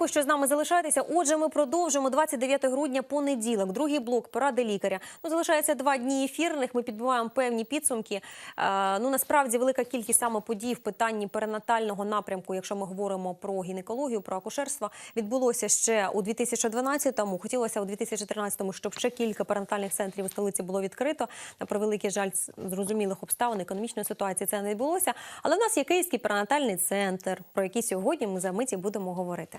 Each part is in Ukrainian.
Дякую, що з нами залишаєтеся. Отже, ми продовжимо 29 грудня понеділок. Другий блок поради лікаря. Ну залишається два дні ефірних. Ми підбиваємо певні підсумки. Е, ну насправді велика кількість саме подій в питанні перинатального напрямку, якщо ми говоримо про гінекологію, про акушерство, відбулося ще у 2012-му. Хотілося у 2013-му, щоб ще кілька перинатальних центрів у столиці було відкрито. На превеликий жаль, зрозумілих обставин економічної ситуації це не відбулося. Але в нас є Київський перинатальний центр, про який сьогодні ми за миті будемо говорити.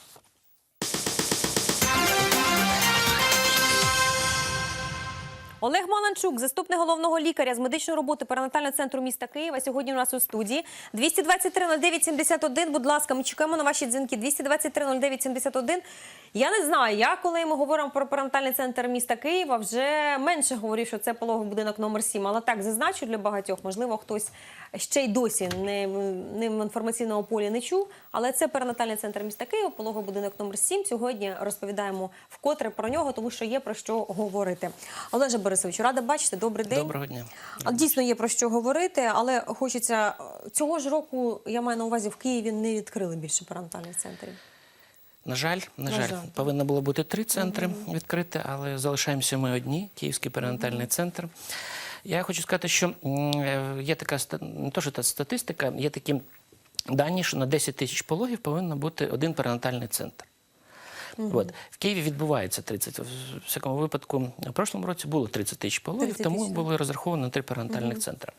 Олег Маланчук, заступник головного лікаря з медичної роботи перинатального центру міста Києва. Сьогодні у нас у студії 223 09 71. Будь ласка, ми чекаємо на ваші дзвінки. 223 09 71. Я не знаю. Я коли ми говоримо про перинатальний центр міста Києва, вже менше говорю, що це пологовий будинок номер 7. Але так зазначу для багатьох. Можливо, хтось ще й досі не, не в інформаційному полі не чув. Але це перинатальний центр міста Києва, пологовий будинок номер 7. Сьогодні розповідаємо вкотре про нього, тому що є про що говорити. Олеже Борисович, рада бачити. Добрий день. Доброго дня. Дійсно є про що говорити, але хочеться цього ж року. Я маю на увазі в Києві не відкрили більше перинатальних центрів. На жаль, на, жаль, повинно було бути три центри відкриті, але залишаємося ми одні, Київський перинатальний центр. Я хочу сказати, що е, є така не то, що та статистика, є такі дані, що на 10 тисяч пологів повинно бути один перинатальний центр. От. В Києві відбувається 30. В всякому випадку, в прошлому році було 30 тисяч пологів, тому тисяч, було розраховано три перинатальних центри.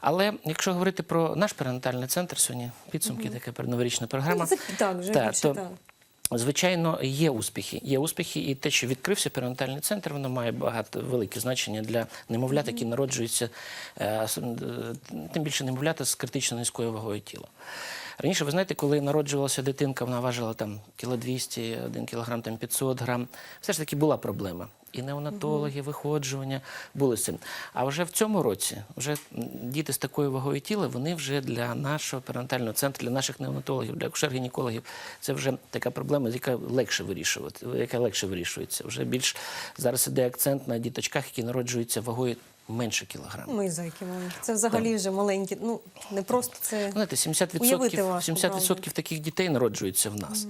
Але якщо говорити про наш перинатальний центр, сьогодні підсумки, така передноворічна програма. Ну, це так, вже Та, більше то, так. Звичайно, є успіхи. Є успіхи, і те, що відкрився перинатальний центр, воно має багато велике значення для немовлят, які народжуються, е, е, тим більше немовлята з критично низькою вагою тіла. Раніше, ви знаєте, коли народжувалася дитинка, вона важила там кіло 200, 1 кілограм там 500 грам. Все ж таки була проблема. І неонатологи, виходжування були з цим. А вже в цьому році вже діти з такою вагою тіла, вони вже для нашого перинатального центру, для наших неонатологів, для акушер-гінекологів, це вже така проблема, яка легше вирішувати, яка легше вирішується. Вже більш зараз іде акцент на діточках, які народжуються вагою менше кілограма. Ми зайки мали. Це взагалі вже маленькі. Ну не просто це Знаєте, 70%, 70% таких дітей народжується в нас.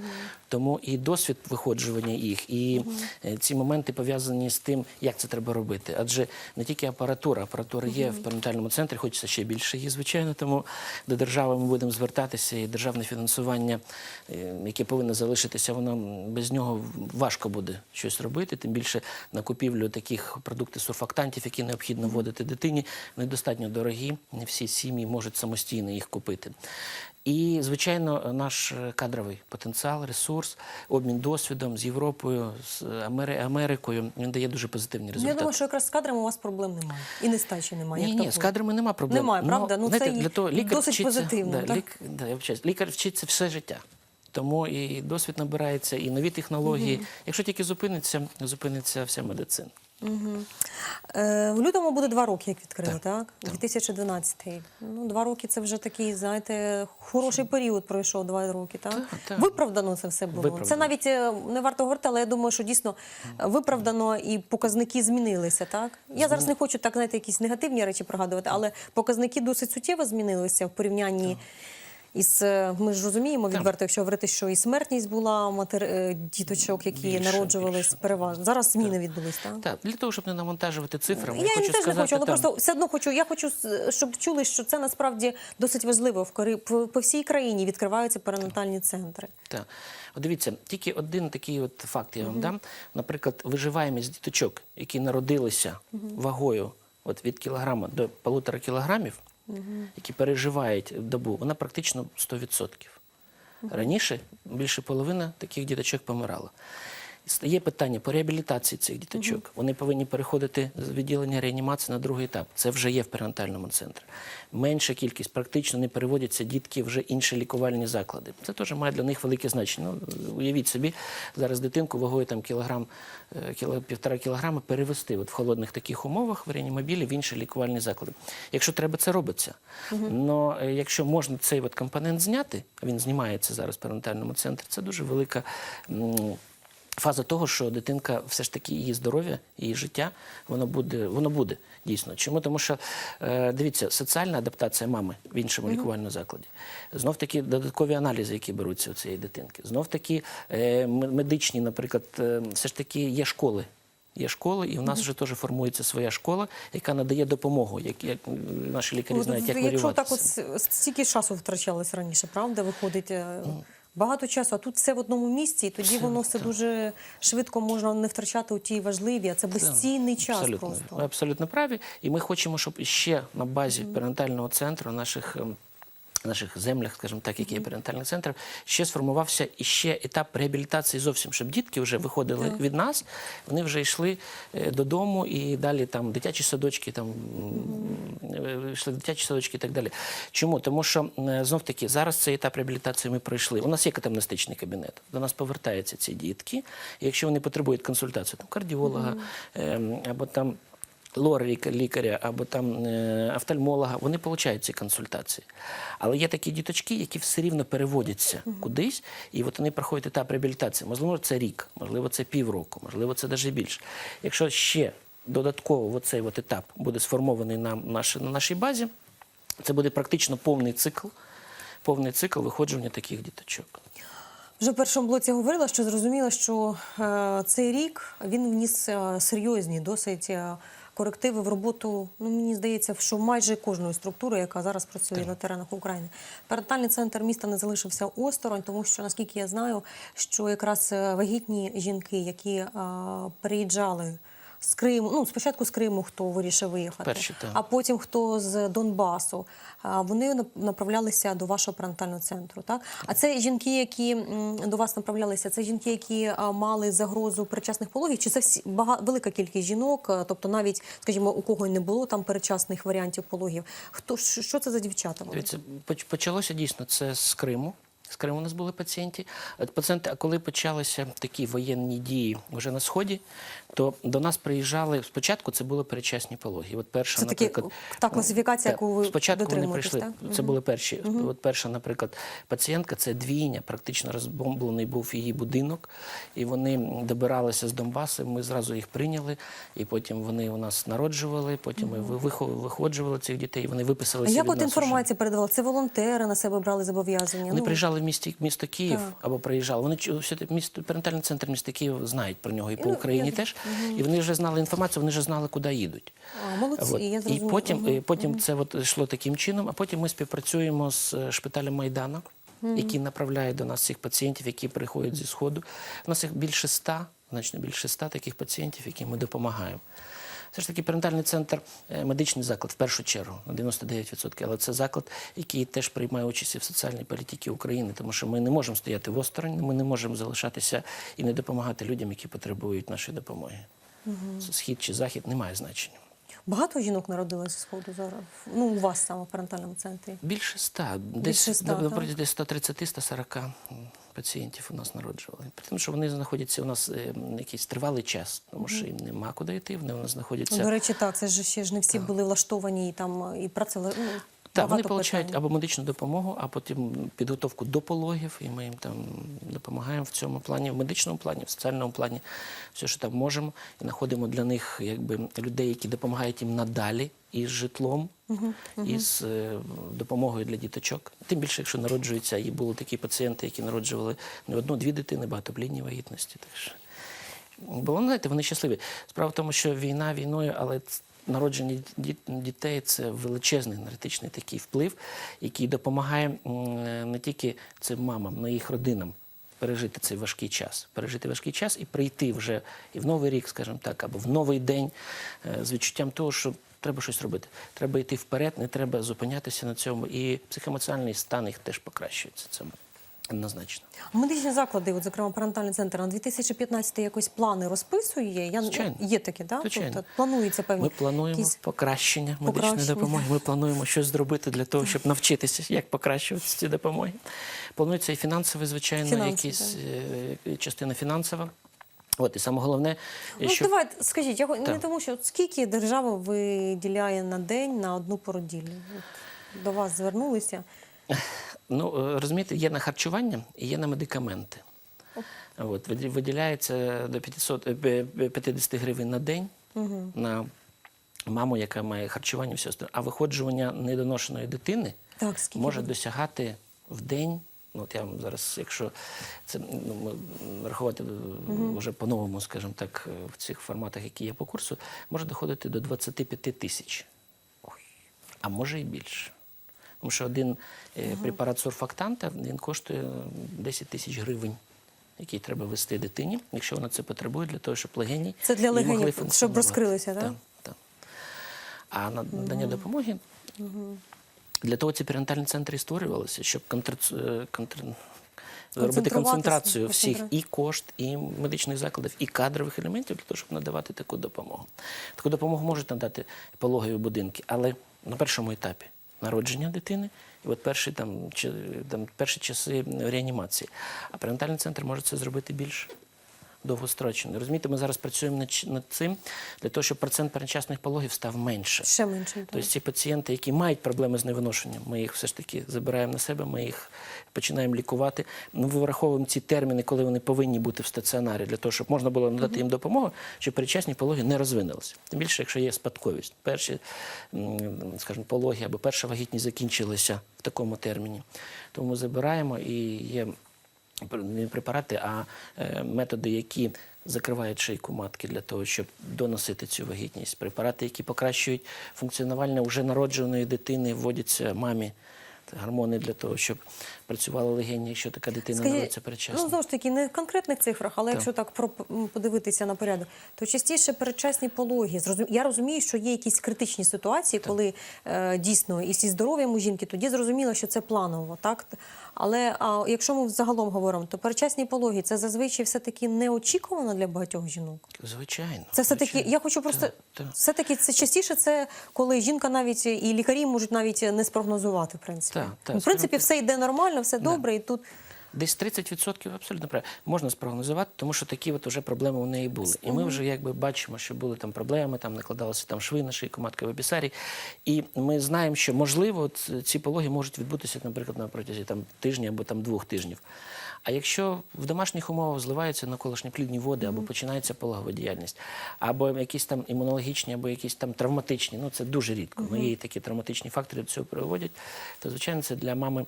Тому і досвід виходжування їх, і е, ці моменти пов'язані з тим, як це треба робити. Адже не тільки апаратура, апаратура є в перинатальному центрі, хочеться ще більше її, звичайно. Тому до держави ми будемо звертатися, і державне фінансування, е, яке повинно залишитися, воно без нього важко буде щось робити. Тим більше на купівлю таких продуктів сурфактантів, які необхідно вводити дитині, недостатньо дорогі. Не всі сім'ї можуть самостійно їх купити. І, звичайно, наш е, кадровий потенціал, ресурс, обмін досвідом з Європою, з Америкою, він дає дуже позитивні Ну, я думаю, що якраз з кадрами у вас проблем немає. І нестачі немає. Ні, як ні, з кадрами нема проблем. Немає, правда? Ну, знаєте, це для того лікар досить вчиться, позитивно, Да, лік, да, я вибачаюсь, лікар вчиться все життя. Тому і досвід набирається, і нові технології. Якщо тільки зупиниться, зупиниться вся медицина. Е, в лютому буде два роки, як відкрили, так? Так, 2012 Ну, два роки це вже такий, знаєте, хороший період пройшов два роки, так? Так, так. Виправдано це все було. Це навіть е, не варто говорити, але я думаю, що дійсно е, виправдано і показники змінилися, так? Я зараз не хочу так, знаєте, якісь негативні речі пригадувати, але показники досить суттєво змінилися в порівнянні. Із е, ми ж розуміємо відверто, якщо говорити, що і смертність була у матер... е, діточок, які Більше, народжувались більше. переважно. Зараз зміни відбулись, так? Так, для того, щоб не навантажувати цифрами, Я, хочу теж не хочу, але там, просто все одно хочу. Я хочу, щоб чули, що це насправді досить важливо. В Кори- по, всій країні відкриваються перинатальні центри. Так. От дивіться, тільки один такий от факт я вам дам. Наприклад, виживаємість діточок, які народилися вагою от від кілограма до полутора кілограмів, які переживають добу, вона практично 100%. Раніше більше половина таких діточок помирала. Є питання по реабілітації цих діточок. Вони повинні переходити з відділення реанімації на другий етап. Це вже є в перинатальному центрі. Менша кількість, практично не переводяться дітки вже інші лікувальні заклади. Це теж має для них велике значення. Ну, уявіть собі, зараз дитинку вагою там кілограм, е, кіло, півтора кілограма перевести от в холодних таких умовах в реанімобілі в інші лікувальні заклади. Якщо треба, це робиться. Но е, якщо можна цей от компонент зняти, він знімається зараз в перинатальному центрі, це дуже велика. м, фаза того, що дитинка все ж таки її здоров'я, її життя, воно буде, воно буде дійсно. Чому? Тому що е, дивіться, соціальна адаптація мами в іншому лікувальному закладі, знов таки додаткові аналізи, які беруться у цієї дитинки, знов таки е, медичні, наприклад, е, все ж таки є школи. Є школи, і у нас вже теж формується своя школа, яка надає допомогу, як, як наші лікарі знають, як Якщо так от стільки часу втрачалось раніше, правда? Виходить е, багато часу, а тут все в одному місці, і тоді воно все дуже швидко можна не втрачати у ті важливі, а це безцінний час абсолютно. Ви абсолютно праві. І ми хочемо, щоб ще на базі перинатального центру наших. Наших землях, скажімо так, які є перинатальний центр, ще сформувався і ще етап реабілітації зовсім, щоб дітки вже виходили від нас, вони вже йшли е, додому і далі там дитячі садочки, там м, йшли дитячі садочки і так далі. Чому? Тому що е, знов таки зараз цей етап реабілітації ми пройшли. У нас є катамнестичний кабінет. До нас повертаються ці дітки. І якщо вони потребують консультацію там кардіолога ем, або там лор лікаря або там е, офтальмолога, вони отримують ці консультації. Але є такі діточки, які все рівно переводяться кудись, і от вони проходять етап реабілітації. Можливо, це рік, можливо, це півроку, можливо, це навіть більше. Якщо ще додатково цей от етап буде сформований на, наш, на нашій базі, це буде практично повний цикл, повний цикл виходження таких діточок. Вже в першому блоці говорила, що зрозуміла, що е, цей рік він вніс е, серйозні досить е, корективи в роботу. Ну мені здається, що майже кожної структури, яка зараз працює на теренах України. Перинатальний центр міста не залишився осторонь, тому що наскільки я знаю, що якраз е, вагітні жінки, які а, переїжджали. З Криму, ну спочатку з Криму, хто вирішив виїхати, Перші, а потім хто з Донбасу. Вони нап- направлялися до вашого перинатального центру. Так а це жінки, які до вас направлялися, це жінки, які мали загрозу передчасних пологів, чи це всі бага, велика кількість жінок, тобто навіть, скажімо, у кого не було там передчасних варіантів пологів. Хто що це за дівчата? були? Дивіться, почалося дійсно це з Криму. З Криму у нас були пацієнти. Е, пацієнти. А коли почалися такі воєнні дії вже на сході, то до нас приїжджали спочатку. Це були передчасні пологи. От перша, Це наприклад, та класифікація, яку ви спочатку вони прийшли. так? Це були перші. От перша, наприклад, пацієнтка це двійня, практично розбомблений був її будинок, і вони добиралися з Донбасу. Ми зразу їх прийняли, і потім вони у нас народжували. Потім ми вихо- виходжували цих дітей. Вони А виписалися як від от нас інформація передавала? Це волонтери на себе брали зобов'язання? Вони Ну, приїжджали в місті, місто Київ Так. або приїжджали. Вони все місто перинатальний центр міста Київ знають про нього і по Ну, Україні я- теж. І вони вже знали інформацію, вони вже знали, куди їдуть. А, молодці, От. я І потім, Мгм, і потім це от йшло таким чином, а потім ми співпрацюємо з е, шпиталем Майдана, який направляє до нас цих пацієнтів, які приходять зі Сходу. У нас їх більше ста, значно більше ста таких пацієнтів, яким ми допомагаємо. Все ж таки, перинатальний центр е, медичний заклад в першу чергу на 99%, але це заклад, який теж приймає участь в соціальній політиці України, тому що ми не можемо стояти в осторонь, ми не можемо залишатися і не допомагати людям, які потребують нашої допомоги. Угу. Схід чи захід не має значення. Багато жінок народилось з сходу зараз. Ну у вас саме в парентальному центрі. Більше ста, десь Більше ста, на- на протязі десь 130-140 пацієнтів у нас народжували. При тому, що вони знаходяться у нас е, якийсь тривалий час, тому що їм нема куди йти, вони у нас знаходяться. Ну, До речі, так, це ж ще ж не всі були влаштовані і там і працювали. Ну, Так, вони отримують або медичну допомогу, а потім підготовку до пологів, і ми їм там допомагаємо в цьому плані, в медичному плані, в соціальному плані, все, що там можемо, і знаходимо для них якби людей, які допомагають їм надалі із житлом, із е, допомогою для діточок. Тим більше, якщо народжуються, і були такі пацієнти, які народжували не одну-дві дитини, багатоплідні вагітності. Так що було, ну, знаєте, вони щасливі. Справа в тому, що війна війною, але народження дітей це величезний енергетичний такий вплив, який допомагає не тільки цим мамам, але й їх родинам. Пережити цей важкий час, пережити важкий час і прийти вже і в новий рік, скажімо так, або в новий день е, з відчуттям того, що треба щось робити. Треба йти вперед, не треба зупинятися на цьому. І психоемоціональний стан їх теж покращується. Це однозначно. Медичні заклади, от, зокрема, перинатальний центр, на 2015 якось плани розписує? Я, Звичайно. Є такі, так? Звичайно. Тобто планується певні Ми плануємо якісь... покращення медичної покращення. допомоги. Ми плануємо щось зробити для того, щоб навчитися, як покращувати ці допомоги. Планується і фінансове, звичайно, Фінанси, якісь е, частина фінансова. От і саме головне, Ну, що давайте, скажіть, я го- не тому, що от скільки держава виділяє на день на одну породіллю? От До вас звернулися. Ну е, розумієте, є на харчування і є на медикаменти. От, виді- виділяється до 500, е, пе- пе- 50 гривень на день на маму, яка має харчування все остальне. А виходжування недоношеної дитини Так, може досягати в день. Ну, от я вам зараз, якщо це ну, рахувати е, вже по-новому, скажімо так, е, в цих форматах, які є по курсу, може доходити до 25 тисяч. А може і більше. Тому що один е, препарат сурфактанта він коштує 10 тисяч гривень, який треба ввести дитині, якщо вона це потребує, для того, щоб легені Це для легенів, щоб розкрилися, так? Так, так. А надання допомоги для того ці перинатальні центри і створювалися, щоб контр... е, контр... робити концентрацію всіх і кошт, і медичних закладів, і кадрових елементів для того, щоб надавати таку допомогу. Таку допомогу можуть надати пологові будинки, але на першому етапі народження дитини. І от перші там, чи, там перші часи реанімації. А перинатальний центр може це зробити більш довгострочно. Розумієте, ми зараз працюємо над, цим для того, щоб процент передчасних пологів став менше. Ще менше. так. Тобто ці пацієнти, які мають проблеми з невиношенням, ми їх все ж таки забираємо на себе, ми їх починаємо лікувати. Ми вираховуємо ці терміни, коли вони повинні бути в стаціонарі, для того, щоб можна було надати їм допомогу, щоб передчасні пологи не розвинулися. Тим більше, якщо є спадковість. Перші, скажімо, пологи або перша вагітність закінчилися в такому терміні. Тому ми забираємо і є не препарати, а е, методи, які закривають шийку матки для того, щоб доносити цю вагітність. Препарати, які покращують функціонування вже народженої дитини, вводяться мамі. Гормони для того, щоб працювали легені, якщо така дитина народиться передчасно. ну знову ж таки, не в конкретних цифрах, але Так. якщо так про подивитися на порядок, то частіше передчасні пологи. Я розумію, що є якісь критичні ситуації, коли е, дійсно і зі здоров'ям у жінки, тоді зрозуміло, що це планово, так але а, якщо ми загалом говоримо, то передчасні пологи це зазвичай все таки неочікувано для багатьох жінок. Звичайно. Це все таки. Я хочу просто Так, так. все таки це частіше. Це коли жінка навіть і лікарі можуть навіть не спрогнозувати. В принципі, Так, так, Ну, в принципі, все йде нормально, все добре, і тут Десь 30% абсолютно правильно. Можна спрогнозувати, тому що такі от уже проблеми у неї були. І ми вже якби бачимо, що були там проблеми, там накладалися там шви на шийку матки в епісарі. І ми знаємо, що можливо ці пологи можуть відбутися, наприклад, на протязі там тижня або там двох тижнів. А якщо в домашніх умовах зливаються навколишні плідні води, або починається пологова діяльність, або якісь там імунологічні, або якісь там травматичні, ну це дуже рідко. Ну, є такі травматичні фактори до цього приводять, то звичайно це для мами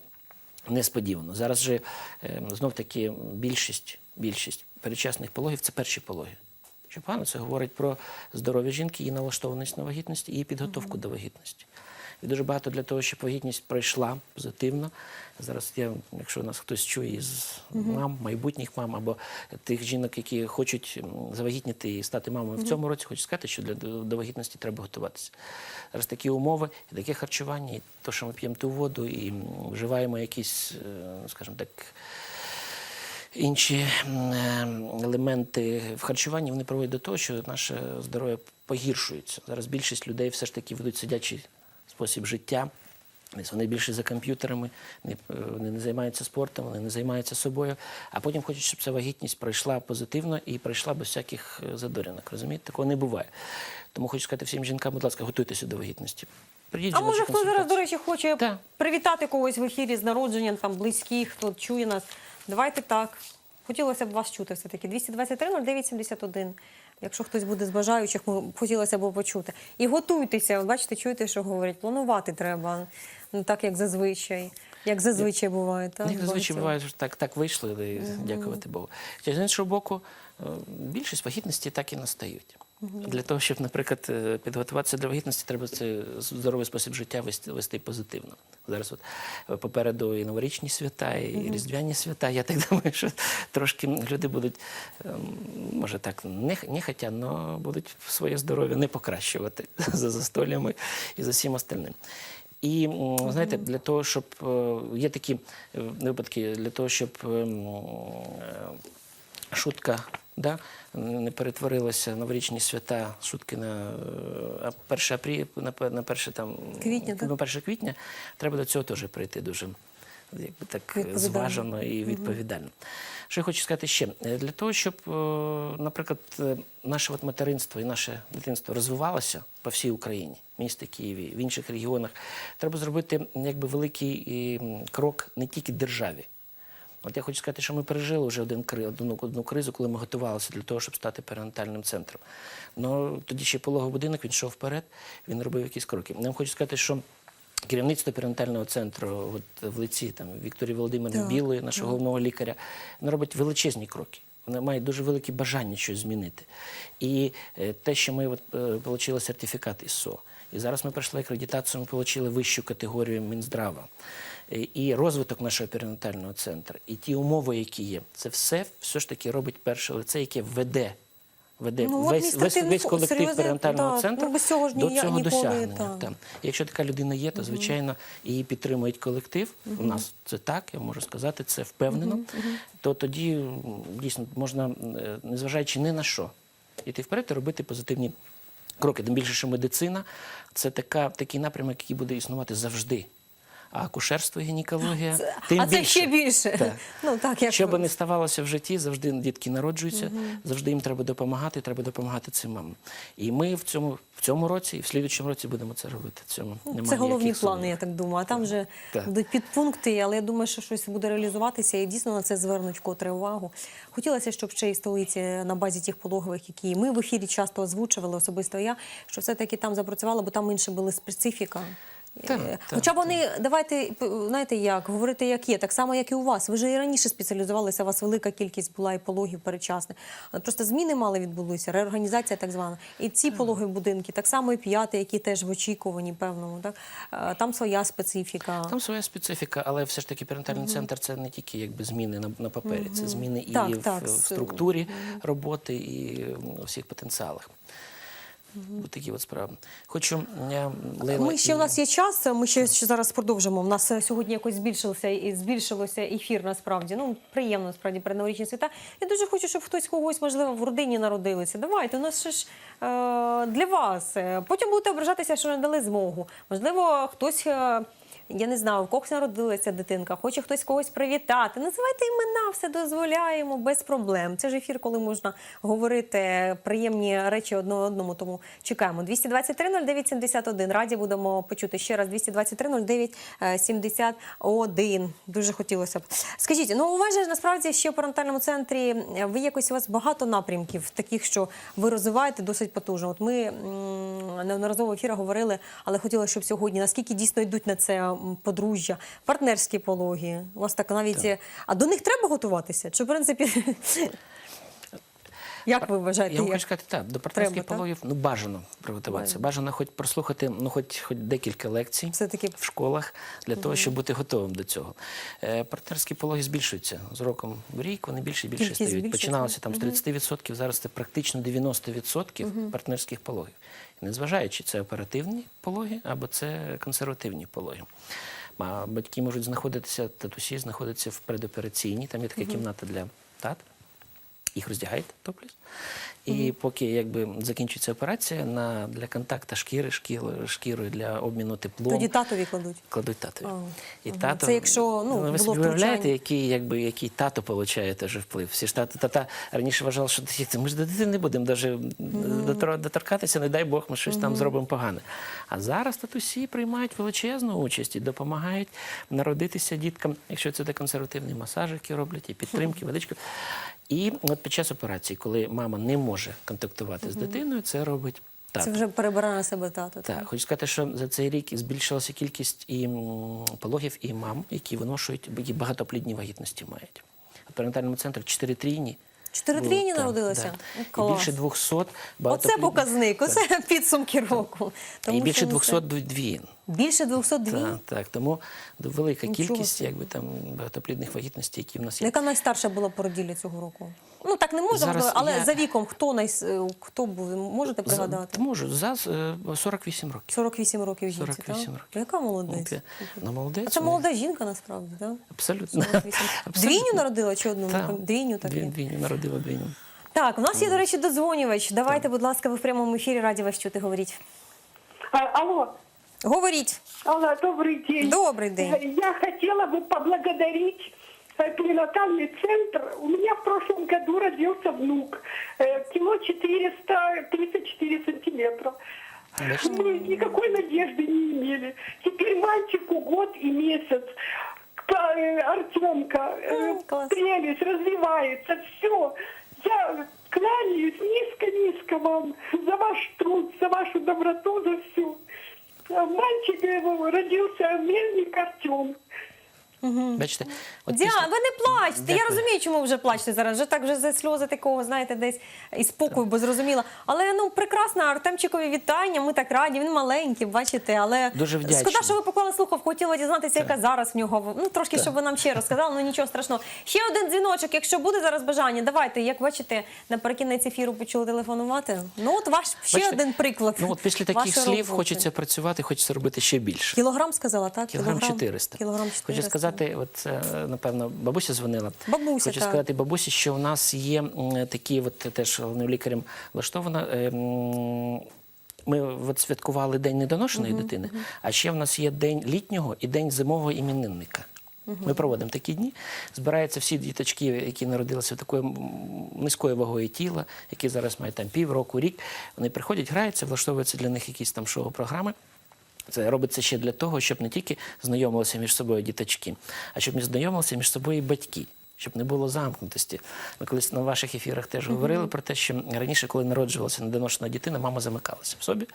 несподівано. Зараз же е, знов таки більшість, більшість передчасних пологів це перші пологи. Що погано, це говорить про здоров'я жінки, її налаштованість на вагітність і підготовку до вагітності. І дуже багато для того, щоб вагітність пройшла позитивно. Зараз я, якщо нас хтось чує із мам, майбутніх мам або тих жінок, які хочуть завагітніти і стати мамою в цьому році, хочу сказати, що для до вагітності треба готуватися. Зараз такі умови, і таке харчування, і те, що ми п'ємо ту воду, і вживаємо якісь, е, скажімо так, інші е, елементи в харчуванні вони приводять до того, що наше здоров'я погіршується. Зараз більшість людей все ж таки ведуть сидячий спосіб життя. Десь Вони більше за комп'ютерами, е, вони не займаються спортом, вони не займаються собою, а потім хочуть, щоб ця вагітність пройшла позитивно і пройшла без всяких е, задорінок. Розумієте, такого не буває. Тому хочу сказати всім жінкам, будь ласка, готуйтеся до вагітності. Прийдіть А може хто зараз, до речі, хоче Так. привітати когось в ефірі з народженням, там близьких, хто чує нас. Давайте так. Хотілося б вас чути все-таки. 223 09 71. Якщо хтось буде з бажаючих, хотілося б почути. І готуйтеся, бачите, чуєте, що говорять. Планувати треба, не так, як зазвичай. Як зазвичай буває. Так? Як зазвичай буває, що так, так вийшло, і дякувати Богу. З іншого боку, е, більшість вагітності так і настають. Для того, щоб, наприклад, е, підготуватися до вагітності, треба цей здоровий спосіб життя вести, вести позитивно. Зараз от е, попереду і новорічні свята, і різдвяні свята. Я так думаю, що трошки люди будуть, ем, може так, не, не хотя, але будуть своє здоров'я не покращувати за застоллями і за всім остальним. І знаєте, для того, щоб е, є такі випадки, для того, щоб ем, шутка да, не перетворилася новорічні свята, шутки на е, 1 апрі, на, пе- 1 там Квітня, на 1 квітня, треба до цього теж прийти дуже якби так зважено і відповідально. Що я хочу сказати ще? Е, Для того, щоб, е, наприклад, е, наше от материнство і наше дитинство розвивалося по всій Україні, місті Києві, в інших регіонах, треба зробити якби великий е, крок не тільки державі. От я хочу сказати, що ми пережили вже один одну, одну кризу, коли ми готувалися для того, щоб стати перинатальним центром. Ну тоді ще пологовий будинок він йшов вперед, він робив якісь кроки. Я вам хочу сказати, що. Керівництво перинатального центру от, в лиці там, Вікторії Володимирівни Білої, нашого головного лікаря, вона робить величезні кроки. Вона має дуже велике бажання щось змінити. І е, те, що ми от, е, отримали сертифікат ІСО, і зараз ми пройшли акредитацію, ми отримали вищу категорію Мінздрава. Е, І розвиток нашого перинатального центру, і ті умови, які є, це все все ж таки робить перше лице, яке веде. Веде Ну, весь, весь, весь колектив перинатального да, центру ну, без цього ж до цього ніколи, досягнення. так. Так. Якщо така людина є, то звичайно її підтримують колектив. У нас це так, я можу сказати, це впевнено. То тоді дійсно можна, е, незважаючи ні на що, іти вперед і робити позитивні кроки. Тим більше, що медицина це така, такий напрямок, який буде існувати завжди. А акушерство і гінекологія тим а це ще більше. Так. Ну, так, як Що би не ставалося в житті, завжди дітки народжуються, завжди їм треба допомагати, треба допомагати цим мамам. І ми в цьому, в цьому році і в слідчому році будемо це робити. В цьому Ну, немає Це головні плани, сумнівів. я так думаю. А там вже Так. будуть підпункти, але я думаю, що щось буде реалізуватися і дійсно на це звернуть вкотре увагу. Хотілося, щоб ще й столиці на базі тих пологових, які ми в ефірі часто озвучували, особисто я, що все-таки там запрацювало, бо там інша була специфіка. Так, Е, так, Хоча вони, давайте, знаєте як, говорити як є, так само, як і у вас. Ви вже і раніше спеціалізувалися, у вас велика кількість була і пологів передчасних. Але Просто зміни мали відбулися, реорганізація так звана. І ці пологові будинки, так само і п'яти, які теж в очікуванні певному. Так? Е, Там своя специфіка. Там своя специфіка, але все ж таки перинатальний центр це не тільки якби зміни на, на папері, це зміни і Так, в, так, в структурі роботи, і у всіх потенціалах. Ось такі от справи. Хочу я, Лейла, Ми ще і- у нас є час. Ми ще, ще зараз продовжимо. У нас е, сьогодні якось збільшилося і збільшилося ефір. Насправді ну приємно насправді перед новорічні свята. Я дуже хочу, щоб хтось когось можливо в родині народилися. Давайте у нас ще ж е, для вас. Е, Потім будете ображатися, що не дали змогу. Можливо, хтось. Е, я не знаю, в когось народилася дитинка, хоче хтось когось привітати. Називайте імена, все дозволяємо без проблем. Це ж ефір, коли можна говорити приємні речі одне одному. Тому чекаємо. 223 09 71. Раді будемо почути ще раз. 223 09 71. Дуже хотілося б. Скажіть, ну у вас же насправді ще в парентальному центрі е, ви якось у вас багато напрямків, таких, що ви розвиваєте досить потужно. От ми неодноразово ефірах говорили, але хотіла, щоб сьогодні наскільки дійсно йдуть на це подружжя, партнерські пологи. У вас так навіть так. а до них треба готуватися? Чи в принципі? Як ви вважаєте? Я хочу сказати, так, до партнерських Треба, пологів ну, бажано приготуватися. Бажано хоч прослухати ну, хоч, хоч декілька лекцій Все-таки в школах для того, щоб бути готовим до цього. Е, партнерські пологи збільшуються з роком в рік, вони більше і більше стають. Починалося там з 30%, зараз це практично 90% партнерських пологів. Незважаючи, це оперативні пологи або це консервативні пологи. А батьки можуть знаходитися, татусі знаходяться в предопераційній, там є така кімната для тат їх роздягають топліс. І поки якби закінчується операція на для контакту шкіри, шкіри, шкірою для обміну теплом. Тоді татові кладуть. Кладуть татові. А, І ага. тато, Це якщо, ну, ви було собі уявляєте, який, якби, який тато получає теж вплив. Всі ж тата, тата раніше вважали, що ми ж до дитини не будемо даже дотор- доторкатися, не дай Бог, ми щось там зробимо погане. А зараз татусі приймають величезну участь і допомагають народитися діткам, якщо це де консервативні масажики роблять, і підтримки, водичку. І от під час операції, коли мама не може контактувати з дитиною, це робить тато. Це вже перебирає на себе тато. Так, хочу сказати, що за цей рік збільшилася кількість і пологів, і мам, які виношують, які багатоплідні вагітності мають. В перинатальному центрі 4 трійні. Чотири трійні так, народилося? да. Ну, І більше 200 Оце показник, оце підсумки року. І більше що, ну, 200 двін. Більше 202? Так, так, тому велика Нічого кількість якби, там, багатоплідних вагітностей, які в нас Ну, є. Яка найстарша була породілля цього року? Ну так не можна, Зараз але я- за віком хто най... хто був, можете За- пригадати? Можу, за е, 48 років. 48 років жінці, 48 так? років. Яка молодець? От Ну, молодець. А це ну, молода жінка насправді, так? Абсолютно. 48. Абсолютно. Двійню народила чи одну? Так. Двійню так. Дві- Двійню народила двійню. Так, у нас є, до речі, додзвонювач. Давайте, будь ласка, ви в прямому ефірі раді вас чути. Говоріть. А, Алло, Говоріть. алло, добрый день. Добрый день. Э, Я хотела бы поблагодарить э, перинатальный центр. У меня в прошлом году родился внук. Э, Кило 434 сантиметра. Бачите? Мы никакой надежды не имели. Теперь мальчику год и месяц. э, Артемка, э, класс. прелесть, развивается, все. Я кланяюсь низко-низко вам за ваш труд, за вашу доброту, за все. Мальчик его родился Мельник Артем. Бачите, от Діана, після- ви не плачте. Я розумію, чому ви вже плачете зараз. Вже так вже за сльози такого, знаєте, десь і спокою, бо зрозуміла. Але ну прекрасно, Артемчикові вітання. Ми так раді. Він маленький, бачите, але Дуже вдячний. шкода, що ви поклали слухавку. Хотіла дізнатися, яка зараз в нього. Ну трошки, щоб ви нам ще розказали. Ну нічого страшного. Ще один дзвіночок. Якщо буде зараз бажання, давайте. Як бачите, наприкінець ефіру почали телефонувати. Ну от ваш ще Бачите, один приклад. Ну от після таких вашої слів роботи. хочеться працювати, хочеться робити ще більше. Кілограм сказала, так? Кілограм 400. Кілограм 400. Хочу сказати, от е, напевно, бабуся дзвонила. Бабуся, Хочу так. сказати бабусі, що у нас є такі, от теж головним лікарем влаштовано. е, Ми от святкували День недоношеної дитини, а ще в нас є день літнього і день зимового іменинника. Ми проводимо такі дні. Збираються всі діточки, які народилися в такої низької вагою тіла, які зараз мають там півроку, рік. Вони приходять, граються, влаштовуються для них якісь там шоу-програми. Це робиться ще для того, щоб не тільки знайомилися між собою діточки, а щоб не знайомилися між собою і батьки. Щоб не було замкнутості. Ми колись на ваших ефірах теж говорили про те, що раніше, коли народжувалася недоношена дитина, мама замикалася в собі.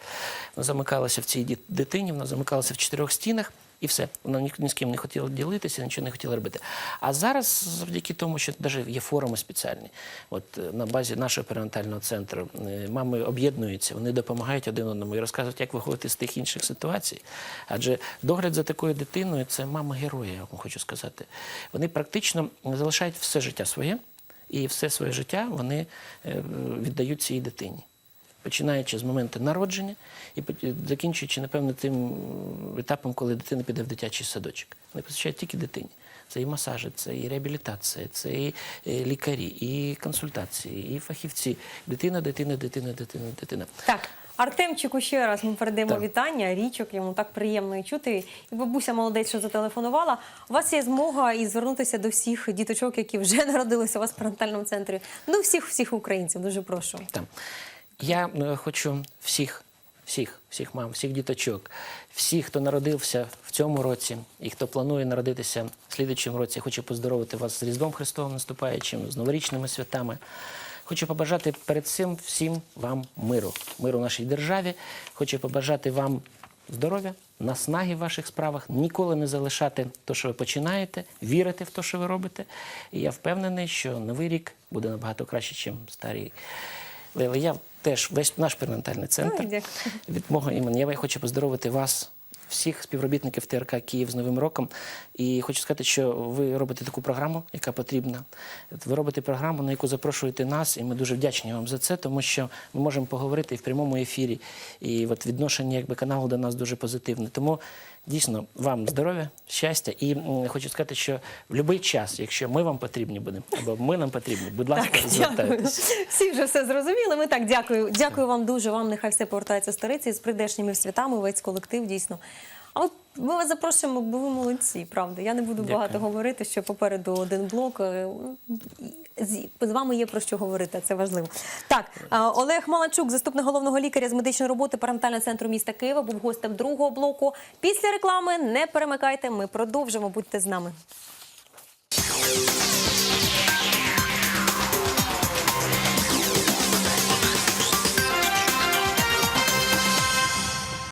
Вона замикалася в цій дит- дитині, вона замикалася в чотирьох стінах, і все. Вона ні, ні з ким не хотіла ділитися, нічого не хотіла робити. А зараз, завдяки тому, що навіть є форуми спеціальні, от е, на базі нашого перинатального центру, е, мами об'єднуються, вони допомагають один одному і розказують, як виходити з тих інших ситуацій. Адже догляд за такою дитиною це мама героя, я вам хочу сказати. Вони практично залишають все життя своє, і все своє життя вони е, віддають цій дитині починаючи з моменту народження і закінчуючи, напевно, тим етапом, коли дитина піде в дитячий садочок. Вони посвящають тільки дитині. Це і масажі, це і реабілітація, це і е, лікарі, і консультації, і фахівці. Дитина, дитина, дитина, дитина, дитина. Так, Артемчику ще раз ми передаємо Так. вітання. Річок йому так приємно і чути. І бабуся молодець, що зателефонувала. У вас є змога і звернутися до всіх діточок, які вже народилися у вас в перинатальному центрі. До всіх всіх українців. Дуже прошу. Там. Я е, хочу всіх, всіх, всіх мам, всіх діточок, всіх, хто народився в цьому році і хто планує народитися в слідчому році, хочу поздоровити вас з Різдвом Христовим наступаючим, з новорічними святами. Хочу побажати перед цим всім вам миру, миру в нашій державі. Хочу побажати вам здоров'я, наснаги в ваших справах, ніколи не залишати те, що ви починаєте, вірити в те, що ви робите. І я впевнений, що новий рік буде набагато краще, ніж старий. Лейла, я теж весь наш перинатальний центр Ой, від мого імені. Я хочу поздоровити вас, всіх співробітників ТРК Київ з Новим роком. І хочу сказати, що ви робите таку програму, яка потрібна. Ви робите програму, на яку запрошуєте нас, і ми дуже вдячні вам за це, тому що ми можемо поговорити і в прямому ефірі. І от відношення якби каналу до нас дуже позитивне. Тому дійсно вам здоров'я, щастя. І м, хочу сказати, що в будь-який час, якщо ми вам потрібні будемо, або ми нам потрібні, будь ласка, звертайтеся. Всі вже все зрозуміли. Ми так дякую. Дякую вам дуже. Вам нехай все повертається стариці з прийдешніми святами, весь колектив дійсно. А от ми вас запрошуємо, бо ви молодці, правда. Я не буду Дякую. багато говорити, що попереду один блок. Е, З вами є про що говорити, це важливо. Так, Олег Маланчук, заступник головного лікаря з медичної роботи перинатального центру міста Києва, був гостем другого блоку. Після реклами не перемикайте. Ми продовжимо. Будьте з нами.